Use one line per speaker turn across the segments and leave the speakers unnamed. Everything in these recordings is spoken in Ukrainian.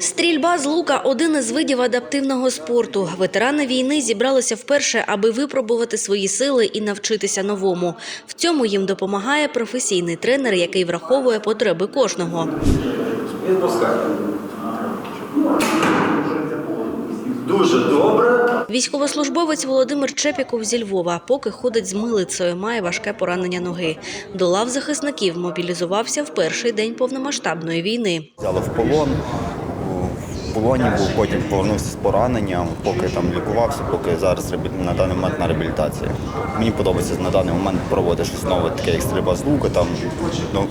Стрільба з лука один із видів адаптивного спорту. Ветерани війни зібралися вперше, аби випробувати свої сили і навчитися новому. В цьому їм допомагає професійний тренер, який враховує потреби кожного.
Дуже добре.
Військовослужбовець Володимир Чепіков зі Львова, поки ходить з милицею, має важке поранення ноги. До лав захисників мобілізувався в перший день повномасштабної війни.
Взяли в полон. В полоні був, потім повернувся з пораненням, поки там лікувався, поки зараз на даний момент на реабілітації. Мені подобається на даний момент проводити щось нове, таке як стрільба з лука, там ну,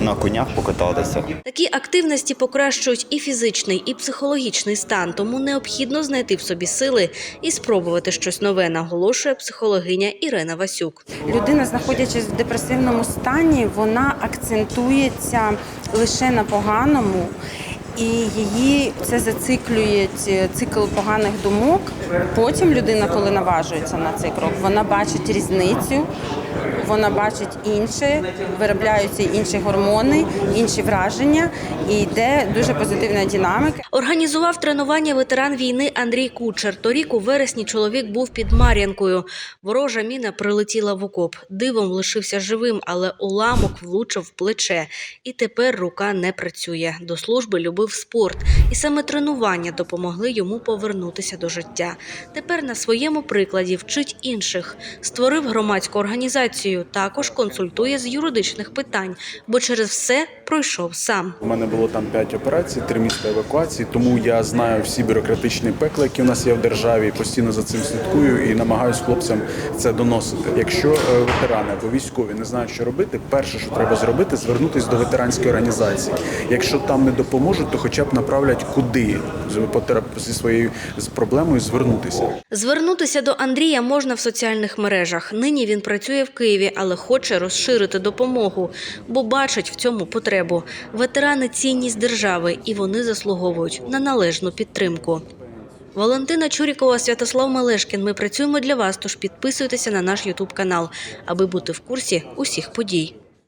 на конях покататися.
Такі активності покращують і фізичний, і психологічний стан, тому необхідно знайти в собі сили і спробувати щось нове, наголошує психологиня Ірина Васюк.
Людина, знаходячись в депресивному стані, вона акцентується лише на поганому, і її це зациклює цикл поганих думок. Потім людина, коли наважується на цей крок, вона бачить різницю, вона бачить інше, виробляються інші гормони, інші враження, і йде дуже позитивна динаміка.
Організував тренування ветеран війни Андрій Кучер. Торік у вересні чоловік був під Мар'янкою. Ворожа міна прилетіла в окоп. Дивом лишився живим, але уламок влучив в плече. І тепер рука не працює. До служби любив спорт, і саме тренування допомогли йому повернутися до життя. Тепер на своєму прикладі вчить інших. Створив громадську організацію. Також консультує з юридичних питань, бо через все пройшов сам.
У мене було там п'ять операцій, три міста евакуації, тому я знаю всі бюрократичні пекла, які у нас є в державі, постійно за цим слідкую і намагаюся хлопцям це доносити. Якщо е, ветерани або військові не знають, що робити, перше, що треба зробити, звернутися до ветеранської організації. Якщо там не допоможуть, то хоча б направлять куди зі своєю проблемою звернутися.
Звернутися до Андрія можна в соціальних мережах. Нині він працює в Києві, але хоче розширити допомогу, бо бачить в цьому потребу. Ветерани цінність держави, і вони заслуговують на належну підтримку. Валентина Чурікова, Святослав Мелешкін. Ми працюємо для вас, тож підписуйтеся на наш Ютуб канал, аби бути в курсі усіх подій.